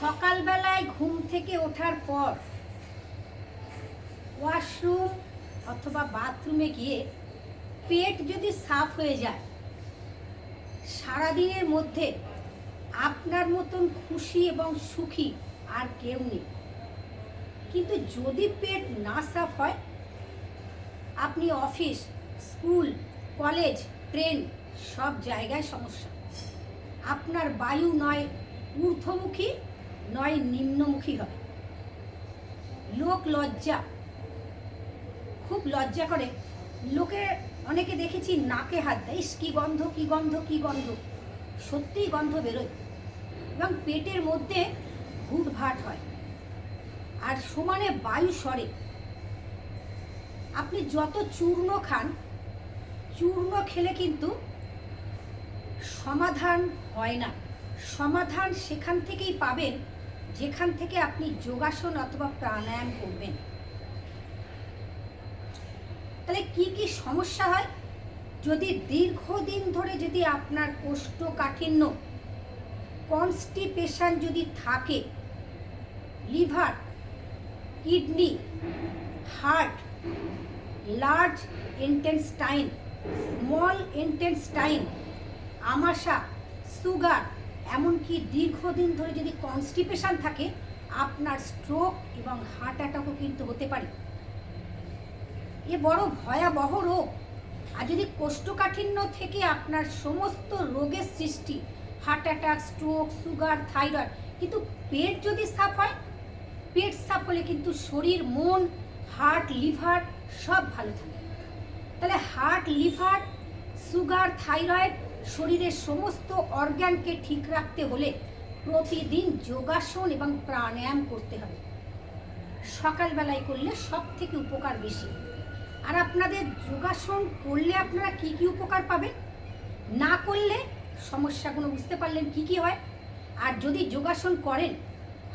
সকালবেলায় ঘুম থেকে ওঠার পর ওয়াশরুম অথবা বাথরুমে গিয়ে পেট যদি সাফ হয়ে যায়, সারাদিনের মধ্যে আপনার মতন খুশি এবং সুখী আর কেউ নেই। কিন্তু যদি পেট না সাফ হয়, আপনি অফিস, স্কুল, কলেজ, ট্রেন সব জায়গায় সমস্যা। আপনার বায়ু নয়, ঊর্ধ্বমুখী নয় নিম্নমুখী হবে। লোক লজ্জা। খুব লজ্জা করে। লোকে, অনেকে দেখেছি নাকে হাত দেয়, ইস, কি গন্ধ কি গন্ধ কি গন্ধ। সত্যিই গন্ধ বেরোয়। এবং পেটের মধ্যে ঘুট ভাট হয়। আর সমানে বায়ু সরে। আপনি যত চূর্ণ খান, চূর্ণ খেলে কিন্তু সমাধান হয় না। সমাধান সেখান থেকেই পাবেন যেখান থেকে আপনি যোগাসন অথবা প্রাণায়াম করবেন। তাহলে কি কি সমস্যা হয়? যদি দীর্ঘদিন ধরে যদি আপনার কোষ্ঠকাঠিন্য, কনস্টিপেশন যদি থাকে, liver, kidney, heart, large intestine small intestine আমাশা, sugar এমনকি দীর্ঘদিন ধরে যদি কনস্টিপেশন থাকে, আপনার স্ট্রোক এবং হার্ট অ্যাটাকও কিন্তু হতে পারে। এ বড় ভয়াবহ রোগ। আর যদি কোষ্ঠকাঠিন্য থেকে আপনার সমস্ত রোগের সৃষ্টি heart attack stroke sugar thyroid কিন্তু পেট যদি সাফ হয়, পেট সাফ হলে কিন্তু শরীর, মন হার্ট লিভার সব ভালো থাকে। তাহলে হার্ট লিভার সুগার থাইরয়েড শরীরের সমস্ত অর্গ্যানকে ঠিক রাখতে হলে প্রতিদিন যোগাসন এবং প্রাণায়াম করতে হবে। সকালবেলায় করলে সব থেকে উপকার বেশি। আর আপনাদের যোগাসন করলে আপনারা কি কি উপকার পাবেন? না করলে সমস্যাগুলো বুঝতে পারলেন কি কি হয়। আর যদি যোগাসন করেন,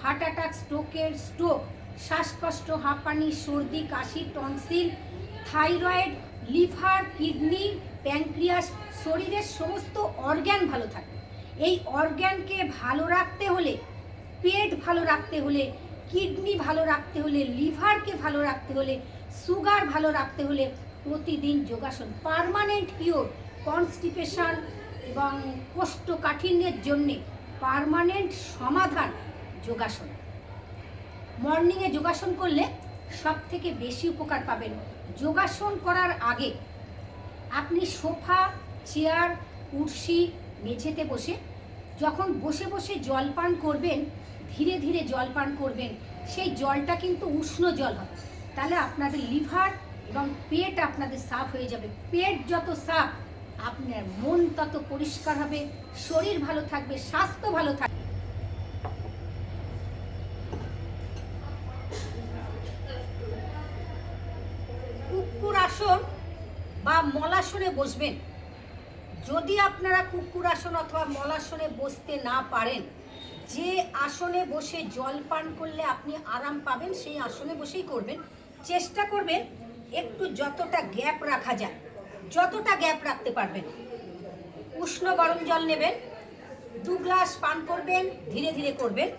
হার্ট অ্যাটাক, স্ট্রোকের স্ট্রোক, শ্বাসকষ্ট, হাঁপানি, সর্দি, কাশি, tonsil, thyroid, liver, kidney pancreas শরীরের সমস্ত অর্গ্যান ভালো থাকে। এই অর্গ্যানকে ভালো রাখতে হলে, পেট ভালো রাখতে হলে, কিডনি ভালো রাখতে হলে, লিভারকে ভালো রাখতে হলে, সুগার ভালো রাখতে হলে প্রতিদিন যোগাসন, পারমানেন্ট কিওর, কনস্টিপেশন এবং কোষ্ঠকাঠিন্যের জন্যে পারমানেন্ট সমাধান যোগাসন। মর্নিংয়ে যোগাসন করলে সব থেকে বেশি উপকার পাবেন। যোগাসন করার আগে আপনি সোফা, চেয়ার, কুর্সি মেঝেতে বসে, যখন বসে বসে জল পান করবেন, ধীরে ধীরে জল পান করবেন, সেই জলটা কিন্তু উষ্ণ জল হবে তাহলে আপনাদের লিভার এবং পেট আপনাদের সাফ হয়ে যাবে। পেট যত সাফ, আপনার মন তত পরিষ্কার হবে, শরীর ভালো থাকবে, স্বাস্থ্য ভালো থাকবে কুকুর আসন বা মলাসনে বসবেন। যদি আপনারা কুকুর আসন অথবা মলাসনে বসতে না পারেন, যে আসনে বসে জল পান করলে আপনি আরাম পাবেন, সেই আসনে বসেই করবেন। চেষ্টা করবেন একটু যতটা গ্যাপ রাখা যায়, যতটা গ্যাপ রাখতে পারবেন। উষ্ণ গরম জল নেবেন, দু গ্লাস পান করবেন, ধীরে ধীরে করবেন।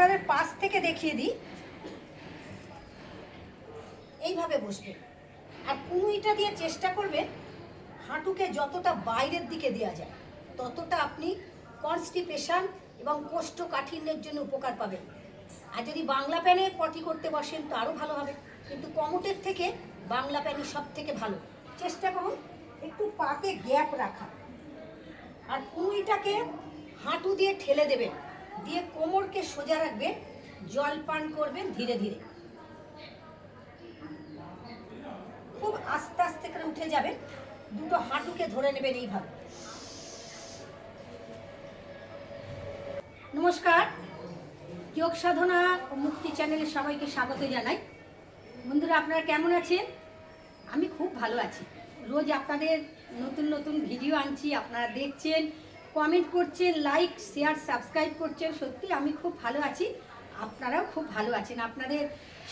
আপনাদের পাশ থেকে দেখিয়ে দিই। এইভাবে বসবে। আর কুনুইটা দিয়ে চেষ্টা করবেন হাঁটুকে যতটা বাইরের দিকে দেওয়া যায়, ততটা আপনি কনস্টিপেশন এবং কোষ্ঠকাঠিন্যের জন্য উপকার পাবেন। আর যদি বাংলা প্যানে পটি করতে বসেন তো আরও ভালো হবে। কিন্তু কমোটের থেকে বাংলা প্যানই সব থেকে ভালো। চেষ্টা করুন একটু পাতে গ্যাপ রাখা। আর কুনুইটাকে হাঁটু দিয়ে ঠেলে দেবেন। দিয়ে কোমরকে সোজা রাখবেন, জল পান করবেন ধীরে ধীরে। খুব আস্তে আস্তে করে উঠে যাবেন, দুটো হাঁটুকে ধরে নেবেন এইভাবে। নমস্কার, যোগ সাধনা ও মুক্তি চ্যানেলে সবাইকে স্বাগত জানাই। বন্ধুরা, আপনারা কেমন আছেন? আমি খুব ভালো আছি। রোজ আপনাদের নতুন নতুন ভিডিও আনছি, আপনারা দেখছেন। কমেন্ট করছেন লাইক শেয়ার সাবস্ক্রাইব করছেন, সত্যি আমি খুব ভালো আছি। আপনারাও খুব ভালো আছেন। আপনাদের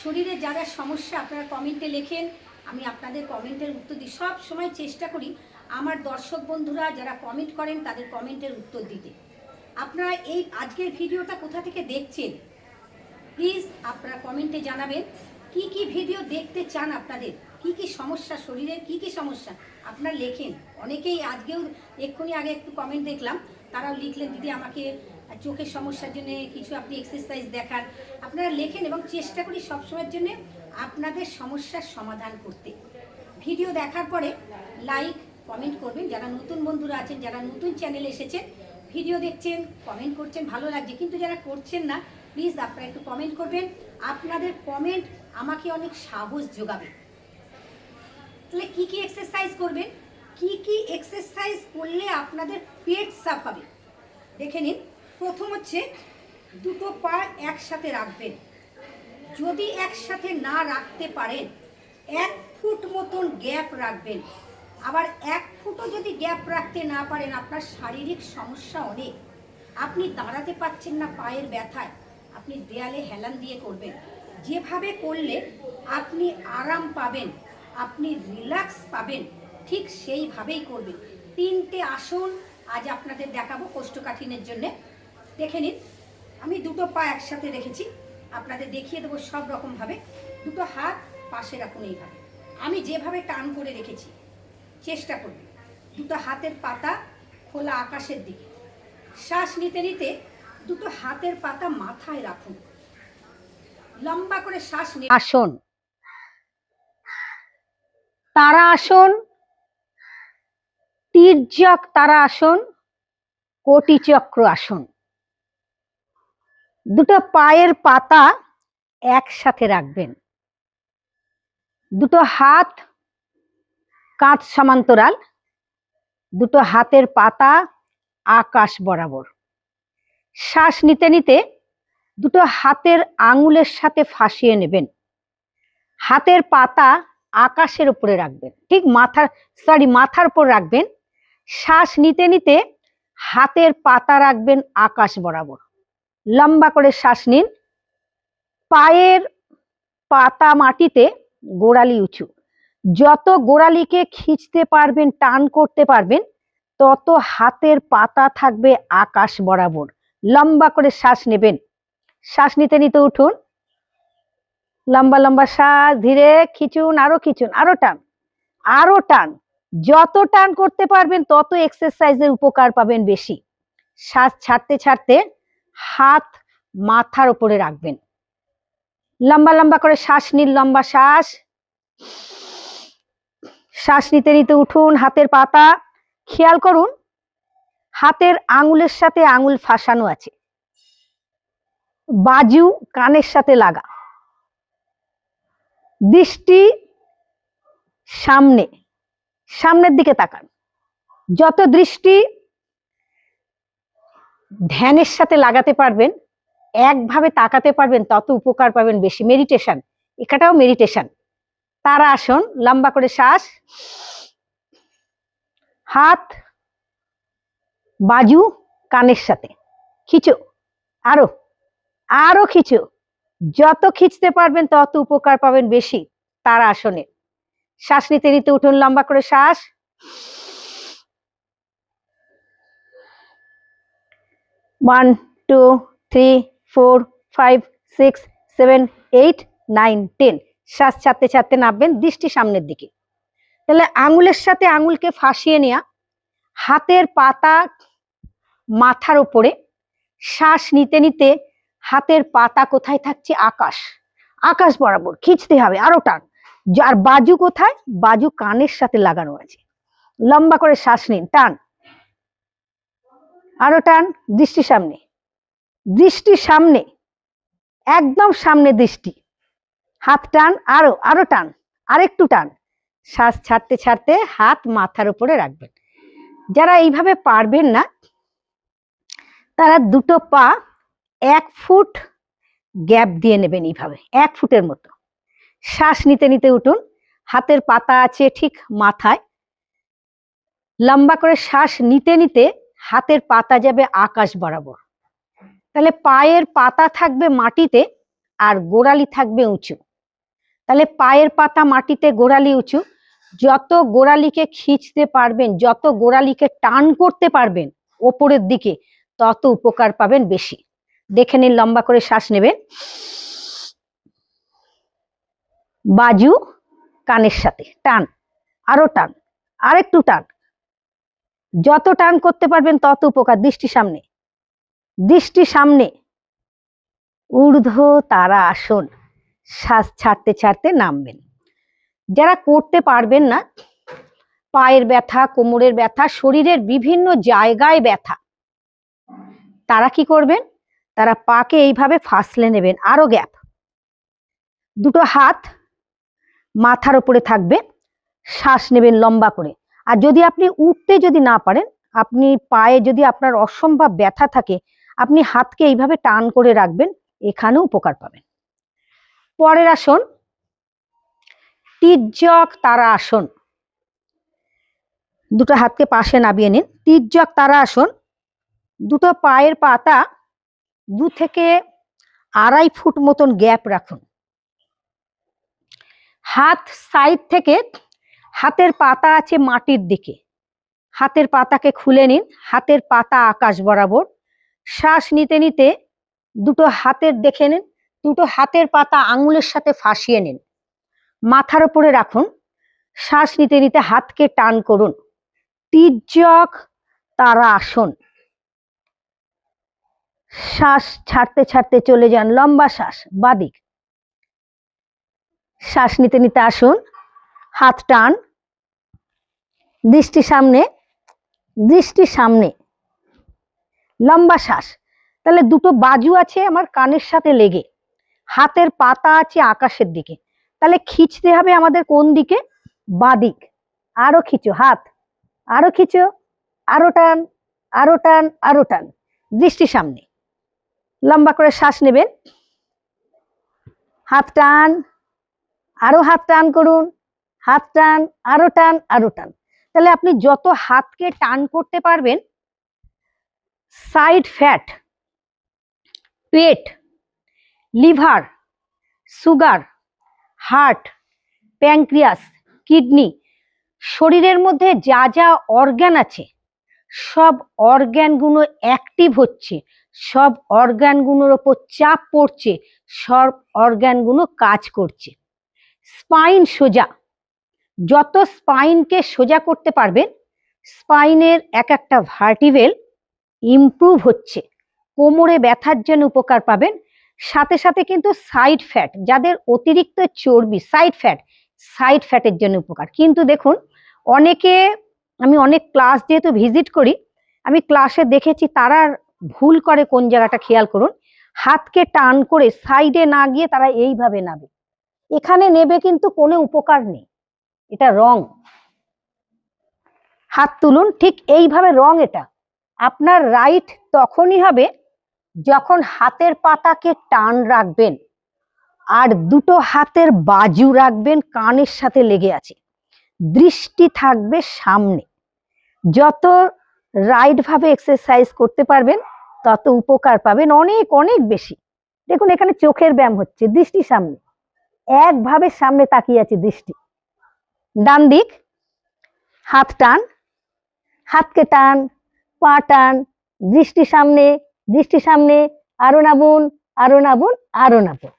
শরীরে যারা সমস্যা, আপনারা কমেন্টে লেখেন, আমি আপনাদের কমেন্টের উত্তর দিই। সব সময় চেষ্টা করি আমার দর্শক বন্ধুরা যারা কমেন্ট করেন, তাদের কমেন্টের উত্তর দিতে। আপনারা এই আজকের ভিডিওটা কোথা থেকে দেখছেন? প্লিজ আপনারা কমেন্টে জানাবেন। কি কি ভিডিও দেখতে চান আপনাদের? কি কি সমস্যা শরীরের কি কি সমস্যা? আপনারা লেখেন। অনেকেই আজকেও এক্ষুনি আগে একটু কমেন্ট দেখলাম। তারাও লিখলেন, দিদি, আমাকে চোখের সমস্যার জন্য কিছু আপনি এক্সারসাইজ দেখান। আপনারা লেখেন এবং চেষ্টা করি সবসময়ের জন্য আপনাদের সমস্যার সমাধান করতে। ভিডিও দেখার পরে লাইক কমেন্ট করবেন। যারা নতুন বন্ধুরা আছেন, যারা নতুন চ্যানেলে এসেছেন, ভিডিও দেখছেন কমেন্ট করছেন, ভালো লাগছে। কিন্তু যারা করছেন না প্লিজ আপনারা একটু কমেন্ট করবেন। আপনাদের কমেন্ট আমাকে অনেক সাহস যোগাবে। তাহলে কী কী এক্সারসাইজ করবেন? কি কি এক্সারসাইজ করলে আপনাদের পেট সাফ হবে? দেখে নিন। প্রথম হচ্ছে দুটো পা একসাথে রাখবেন। যদি একসাথে না রাখতে পারেন, এক ফুট মতন গ্যাপ রাখবেন। আবার এক ফুটও যদি গ্যাপ রাখতে না পারেন, আপনার শারীরিক সমস্যা অনেক। আপনি দাঁড়াতে পারছেন না পায়ের ব্যথায়, আপনি দেয়ালে হেলান দিয়ে করবেন। যেভাবে করলে আপনি আরাম পাবেন, আপনি রিল্যাক্স পাবেন। ঠিক সেইভাবেই করবেন তিনটে আসন আজ আপনাদের দেখাবো কোষ্ঠকাঠিন্যের জন্যে। দেখে নিন, আমি দুটো পা একসাথে রেখেছি। আপনাদের দেখিয়ে দেবো সব রকমভাবে। দুটো হাত পাশে রাখুন এইভাবে। আমি যেভাবে টান করে রেখেছি, চেষ্টা করবেন দুটো হাতের পাতা খোলা আকাশের দিকে। শ্বাস নিতে নিতে দুটো হাতের পাতা মাথায় রাখুন। লম্বা করে শ্বাস আসন। তারা আসন। তির্যক তারা আসন কোটি চক্র আসন। দুটো পায়ের পাতা একসাথে রাখবেন। দুটো হাত কাঁধ সমান্তরাল, দুটো হাতের পাতা আকাশ বরাবর। শ্বাস নিতে নিতে দুটো হাতের আঙুলের সাথে ফাঁসিয়ে নেবেন। হাতের পাতা আকাশের উপরে রাখবেন। ঠিক মাথার সরি মাথার উপর রাখবেন। শ্বাস নিতে নিতে হাতের পাতা রাখবেন আকাশ বরাবর। লম্বা করে শ্বাস নিন। পায়ের পাতা মাটিতে গোড়ালি উঁচু। যত গোড়ালিকে খিঁচতে পারবেন, টান করতে পারবেন, তত হাতের পাতা থাকবে আকাশ বরাবর। লম্বা করে শ্বাস নেবেন। শ্বাস নিতে নিতে উঠুন। লম্বা লম্বা শ্বাস, ধীরে খিচুন, আরও খিচুন, আরও টান আরও টান। যত টান করতে পারবেন, তত এক্সারসাইজের উপকার পাবেন বেশি। শ্বাস ছাড়তে ছাড়তে হাত মাথার উপরে রাখবেন। লম্বা লম্বা করে শ্বাস নিন, লম্বা শ্বাস। শ্বাস নিতে নিতে উঠুন, হাতের পাতা। খেয়াল করুন, হাতের আঙুলের সাথে আঙুল ফাঁসানো আছে। বাজু কানের সাথে লাগা। দৃষ্টি সামনে। সামনের দিকে তাকান। যত দৃষ্টি ধ্যানের সাথে লাগাতে পারবেন, একভাবে তাকাতে পারবেন, তত উপকার পাবেন বেশি। মেডিটেশন, এটাও মেডিটেশন। তারা আসন, লম্বা করে শ্বাস। হাত, বাজু কানের সাথে। খিচো, আরও আরও খিচো। যত খিচতে পারবেন, তত উপকার পাবেন বেশি। তারা আসনে শ্বাস নিতে নিতে উঠুন, লম্বা করে শ্বাস। One two three four five six seven eight nine ten শ্বাস ছাড়তে ছাড়তে নামবেন দৃষ্টি সামনের দিকে। তাহলে আঙুলের সাথে আঙুলকে ফাঁসিয়ে নেওয়া হাতের পাতা মাথার ওপরে শ্বাস নিতে নিতে হাতের পাতা কোথায় থাকছে? আকাশ। আকাশ বরাবর, খিঁচতে হবে, আরও টান। আর বাজু কোথায়? বাজু কানের সাথে লাগানো আছে। লম্বা করে শ্বাস নিন, টান। আরও টান, দৃষ্টি সামনে। দৃষ্টি সামনে, একদম সামনে দৃষ্টি। হাত টান, আরও আরও টান, আরেকটু টান। শ্বাস ছাড়তে ছাড়তে হাত মাথার উপরে রাখবেন। যারা এইভাবে পারবেন না, তারা দুটো পা এক ফুট গ্যাপ দিয়ে নেবেন এইভাবে, এক ফুটের মতো। শ্বাস নিতে নিতে উঠুন। হাতের পাতা আছে ঠিক মাথায়। লম্বা করে শ্বাস নিতে নিতে হাতের পাতা যাবে আকাশ বরাবর। তাহলে পায়ের পাতা থাকবে মাটিতে আর গোড়ালি থাকবে উঁচু। তাহলে পায়ের পাতা মাটিতে, গোড়ালি উঁচু। যত গোড়ালিকে খিঁচতে পারবেন, যত গোড়ালিকে টান করতে পারবেন ওপরের দিকে, তত উপকার পাবেন বেশি। দেখে নিন, লম্বা করে শ্বাস নেবেন। বাজু কানের সাথে, টান, আরও টান, আরেকটু টান। যত টান করতে পারবেন তত উপকার। দৃষ্টি সামনে দৃষ্টি সামনে। ঊর্ধ্ব তারা আসন, শ্বাস ছাড়তে ছাড়তে নামবেন। যারা করতে পারবেন না, পায়ের ব্যথা, কোমরের ব্যথা, শরীরের বিভিন্ন জায়গায় ব্যথা, তারা কি করবেন? তারা পাকে এইভাবে ফাঁসলে নেবেন। আরও গ্যাপ। দুটো হাত মাথার উপরে থাকবে, শ্বাস নেবেন লম্বা করে। আর যদি আপনি উঠতে যদি না পারেন, আপনি পায়ে যদি আপনার অসম্ভব ব্যথা থাকে, আপনি হাতকে এইভাবে টান করে রাখবেন, এখানেও উপকার পাবেন। পরের আসন, তির্যক তারা আসন। দুটো হাতকে পাশে নামিয়ে নিন। তির্যক তারা আসন, দুটো পায়ের পাতা দু থেকে আড়াই ফুট মতন গ্যাপ রাখুন। হাত সাইড থেকে হাতের পাতা আছে মাটির দিকে। হাতের পাতাকে খুলে নিন। হাতের পাতা আকাশ বরাবর। শ্বাস নিতে নিতে দুটো হাতের দেখে নিন। দুটো হাতের পাতা আঙুলের সাথে ফাঁসিয়ে নিন। মাথার উপরে রাখুন। শ্বাস নিতে নিতে হাতকে টান করুন। তির্যক তারা আসন। শ্বাস ছাড়তে ছাড়তে চলে যান। লম্বা শ্বাস বাদিক শ্বাস নিতে নিতে আসুন। হাত টান। দৃষ্টি সামনে। দৃষ্টি সামনে। লম্বা শ্বাস। তাহলে দুটো বাজু আছে আমার কানের সাথে লেগে। হাতের পাতা আছে আকাশের দিকে। তাহলে খিঁচতে হবে আমাদের কোন দিকে? বাদিক আরও খিচো, হাত। আরও খিচো। আরও টান। আরও টান। আরও টান। দৃষ্টি সামনে। লম্বা করে শ্বাস নেবেন। হাত টান। আরও হাত টান করুন, হাত টান, আরও টান আরও টান। তাহলে আপনি যত হাতকে টান করতে পারবেন সাইড ফ্যাট পেট, liver, sugar, heart pancreas kidney, শরীরের মধ্যে যা যা অর্গ্যান আছে, সব অর্গ্যানগুলো অ্যাক্টিভ হচ্ছে, সব অর্গ্যানগুলোর ওপর চাপ পড়ছে, সব অর্গ্যানগুলো কাজ করছে। স্পাইন সোজা। যত স্পাইনকে সোজা করতে পারবেন স্পাইনের এক একটা ভার্টিভেল ইমপ্রুভ হচ্ছে। কোমরে ব্যথার জন্য উপকার পাবেন। সাথে সাথে কিন্তু সাইড ফ্যাট, যাদের অতিরিক্ত চর্বি, সাইড ফ্যাট, সাইড ফ্যাটের জন্য উপকার। কিন্তু দেখুন, অনেকে, আমি অনেক ক্লাস যেহেতু ভিজিট করি, আমি ক্লাসে দেখেছি তারা ভুল করে কোন জায়গাটা, খেয়াল করুন, হাতকে টান করে সাইডে না গিয়ে তারা এইভাবে নাবে। এখানে নেবে কিন্তু কোনো উপকার নেই। এটা রং। হাত তুলুন, ঠিক এইভাবে রং এটা। আপনার রাইট তখনই হবে যখন হাতের পাতাকে টান রাখবেন আর দুটো হাতের বাজু রাখবেন কানের সাথে লেগে আছে। দৃষ্টি থাকবে সামনে। যত রাইট ভাবে এক্সারসাইজ করতে পারবেন, তত উপকার পাবেন। অনেক অনেক বেশি। দেখুন, এখানে চোখের ব্যায়াম হচ্ছে, দৃষ্টি সামনে। একভাবে সামনে তাকিয়ে আছে দৃষ্টি। ডান দিক, হাত টান, হাতকে টান, পা টান, দৃষ্টি সামনে দৃষ্টি সামনে, আরও নাবুন আরও নাবুন আরও নাবুন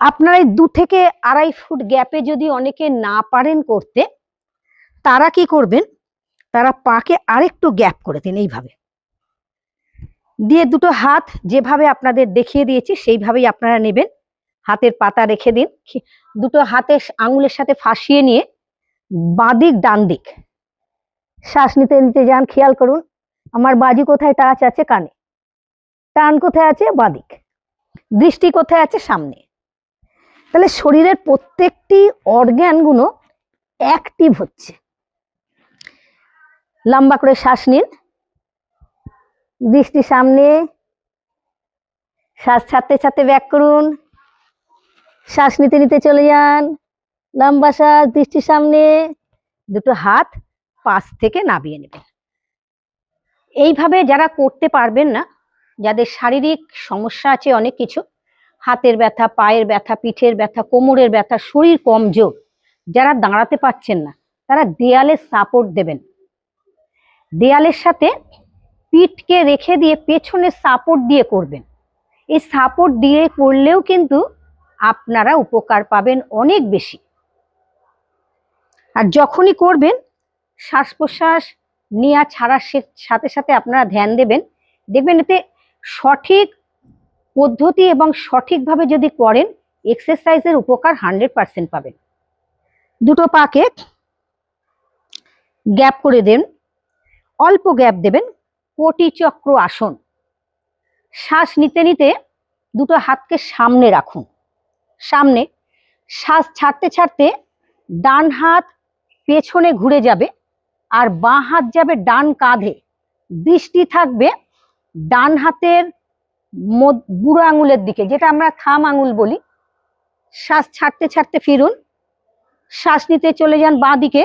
আপনারা এই দু থেকে আড়াই ফুট গ্যাপে যদি অনেকে না পারেন করতে, তারা কি করবেন? তারা পাকে আরেকটু গ্যাপ করে দিন এইভাবে। দিয়ে দুটো হাত যেভাবে আপনাদের দেখিয়ে দিয়েছি, সেইভাবেই আপনারা নেবেন। হাতের পাতা রেখে দিন। দুটো হাতে আঙুলের সাথে ফাঁসিয়ে নিয়ে বাঁদিক ডান দিক। শ্বাস নিতে নিতে যান, খেয়াল করুন, আমার বাজি কোথায়, টাচ আছে কানে। টান কোথায় আছে? বাদিক। দৃষ্টি কোথায় আছে? সামনে। তাহলে শরীরের প্রত্যেকটি অর্গ্যানগুলো অ্যাক্টিভ হচ্ছে। লম্বা করে শ্বাস নিন। দৃষ্টি সামনে। শ্বাস ছাড়তে ছাড়তে ব্যাক করুন। শ্বাস নিতে নিতে চলে যান। লম্বা শ্বাস, দৃষ্টি সামনে, দুটো হাত পাশ থেকে নামিয়ে নেবেন। এইভাবে যারা করতে পারবেন না, যাদের শারীরিক সমস্যা আছে অনেক কিছু, হাতের ব্যথা, পায়ের ব্যথা, পিঠের ব্যথা, কোমরের ব্যথা, শরীর কমজোর, যারা দাঁড়াতে পারছেন না, তারা দেয়ালে সাপোর্ট দেবেন। দেয়ালের সাথে পিঠকে রেখে দিয়ে পেছনে সাপোর্ট দিয়ে করবেন। এই সাপোর্ট দিয়ে করলেও কিন্তু আপনারা উপকার পাবেন অনেক বেশি। আর যখনই করবেন শ্বাস প্রশ্বাস নেওয়া ছাড়ার সাথে সাথে আপনারা ধ্যান দেবেন। দেখবেন এতে সঠিক পদ্ধতি এবং সঠিকভাবে যদি করেন এক্সারসাইজের উপকার হান্ড্রেড পার্সেন্ট পাবেন। দুটো পাকে গ্যাপ করে দেন, অল্প গ্যাপ দেবেন, কোটি চক্র আসন। শ্বাস নিতে নিতে দুটো হাতকে সামনে রাখুন। সামনে, শ্বাস ছাড়তে ছাড়তে ডান হাত পেছনে ঘুরে যাবে আর বাঁ হাত যাবে ডান কাঁধে। দৃষ্টি থাকবে ডান হাতের বুড়ো আঙুলের দিকে, যেটা আমরা থাম আঙুল বলি। শ্বাস ছাড়তে ছাড়তে ফিরুন, শ্বাস নিতে চলে যান বাঁ দিকে।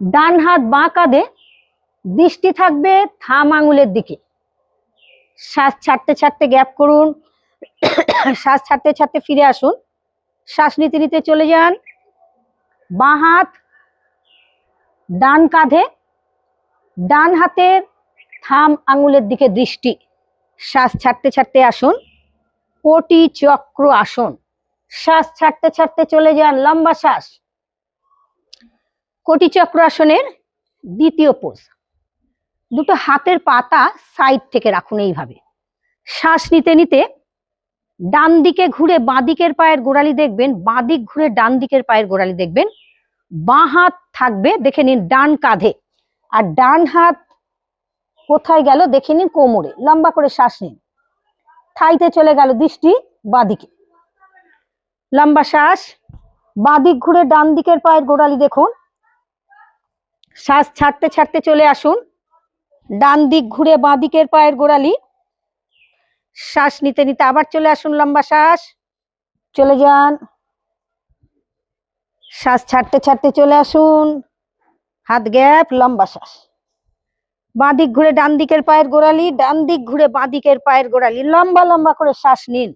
ডান হাত বাঁ কাঁধে, দৃষ্টি থাকবে থাম আঙুলের দিকে। শ্বাস ছাড়তে ছাড়তে গ্যাপ করুন শ্বাস ছাড়তে ছাড়তে ফিরে আসুন। শ্বাস নিতে নিতে চলে যান। বাঁ হাত ডান কাঁধে, ডান হাতের থাম আঙুলের দিকে দৃষ্টি। শ্বাস ছাড়তে ছাড়তে আসুন। কোটি চক্র আসন। শ্বাস ছাড়তে ছাড়তে চলে যান লম্বা শ্বাস। কোটি চক্র আসনের দ্বিতীয় পোজ। দুটো হাতের পাতা সাইড থেকে রাখুন এইভাবে। শ্বাস নিতে নিতে ডান দিকে ঘুরে বাঁ দিকের পায়ের গোড়ালি দেখবেন বাঁ দিক ঘুরে ডান দিকের পায়ের গোড়ালি দেখবেন। বাঁ হাত থাকবে, দেখে নিন, ডান কাঁধে। আর ডান হাত কোথায় গেল, দেখে নিন কোমরে। লম্বা করে শ্বাস নিন। থাইতে চলে গেল দৃষ্টি বাঁদিকে। লম্বা শ্বাস। বাঁদিক ঘুরে ডান দিকের পায়ের গোড়ালি দেখুন। শ্বাস ছাড়তে ছাড়তে চলে আসুন। ডান দিক ঘুরে বাঁ দিকের পায়ের গোড়ালি। শ্বাস নিতে নিতে আবার চলে আসুন, লম্বা শ্বাস। চলে যান। শ্বাস ছাড়তে ছাড়তে চলে আসুন। হাত গ্যাপ, লম্বা শ্বাস। বাঁ দিক ঘুরে ডান দিকের পায়ের গোড়ালি, ডান দিক ঘুরে বাঁ দিকের পায়ের গোড়ালি। লম্বা লম্বা করে শ্বাস নিন।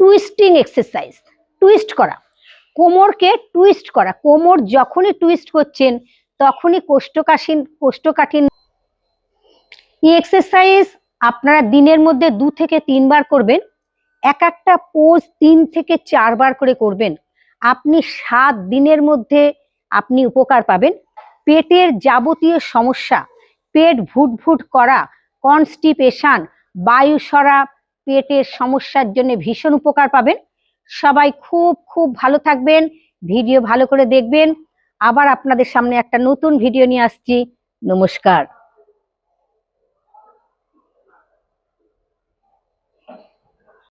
Twisting exercise. টুইস্ট করা। কোমরকে টুইস্ট করা। কোমর যখনই টুইস্ট করছেন তখনই কোষ্ঠকাঠিন কোষ্ঠকাঠিন্য। এই এক্সারসাইজ আপনারা দিনের মধ্যে দু থেকে তিনবার করবেন। এক একটা পোজ তিন থেকে চারবার করে করবেন। আপনি সাত দিনের মধ্যে আপনি উপকার পাবেন। পেটের যাবতীয় সমস্যা, পেট ভুটভুট করা কনস্টিপেশন বায়ু সরা পেটের সমস্যার জন্য ভীষণ উপকার পাবেন। সবাই খুব খুব ভালো থাকবেন। ভিডিও ভালো করে দেখবেন। আবার আপনাদের সামনে একটা নতুন ভিডিও নিয়ে আসছি। নমস্কার।